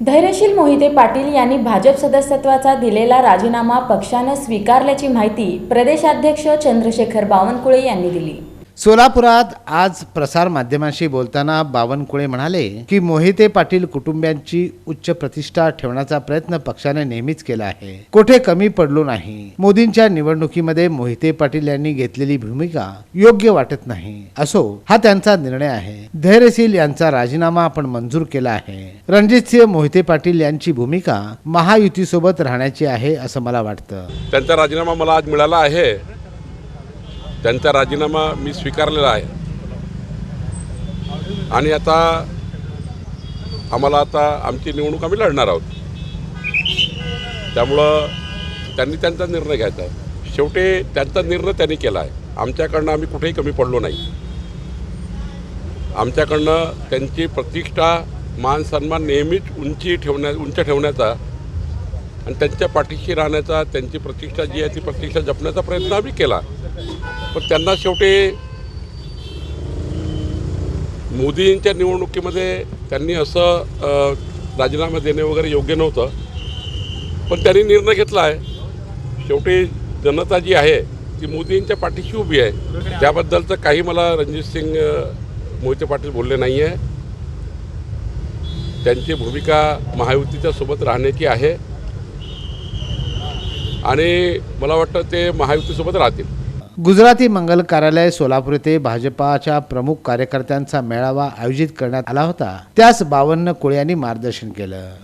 धैर्यशील मोहिते पाटील यांनी भाजप सदस्यत्वाचा दिलेला राजीनामा पक्षानं स्वीकारल्याची माहिती प्रदेशाध्यक्ष चंद्रशेखर बावनकुळे यांनी दिली. सोलापुरात आज प्रसार माध्यमांशी बोलताना बावनकुळे म्हणाले की मोहिते पाटील कुटुंबियांची उच्च प्रतिष्ठा ठेवण्याचा प्रयत्न पक्षाने नेहमीच केला आहे. कोठे कमी पडलो नाही. मोदींच्या निवडणुकीमध्ये मोहिते पाटील यांनी घेतलेली भूमिका योग्य वाटत नाही. असो हा त्यांचा निर्णय आहे. धैर्यशील यांचा राजीनामा आपण मंजूर केला आहे. रणजितसिंह मोहिते पाटील यांची भूमिका महायुतीसोबत राहण्याची आहे असं मला वाटतं. त्यांचा राजीनामा मला आज मिळाला आहे. त्यांचा राजीनामा मी स्वीकारलेला आहे. आणि आता आम्हाला आता आमची निवडणूक आम्ही लढणार आहोत. त्यामुळं त्यांनी त्यांचा निर्णय घ्यायचा आहे. शेवटी त्यांचा निर्णय त्यांनी केला आहे. आमच्याकडनं आम्ही कुठेही कमी पडलो नाही. आमच्याकडनं त्यांची प्रतिष्ठा मान सन्मान नेहमीच उंची ठेवण्या उंच ठेवण्याचा आणि त्यांच्या पाठीशी राहण्याचा त्यांची प्रतिष्ठा जी आहे ती प्रतिष्ठा जपण्याचा प्रयत्न आम्ही केला. पण त्यांना शेवटी मोदींच्या निवडणुकीमध्ये त्यांनी असं राजीनामा देणे वगैरे योग्य नव्हतं. पण त्यांनी निर्णय घेतला आहे. शेवटी जनता जी आहे ती मोदींच्या पाठीशी उभी आहे. त्याबद्दलचं काही मला रणजित सिंग मोहिते पाटील बोलले नाही आहे त्यांची भूमिका महायुतीच्या सोबत राहण्याची आहे. आणि मला वाटतं ते महायुतीसोबत राहतील. गुजराती मंगल कार्यालय सोलापूर येथे भाजपाच्या प्रमुख कार्यकर्त्यांचा मेळावा आयोजित करण्यात आला होता. त्यास बावन्न कुळ्यांनी यांनी मार्गदर्शन केलं.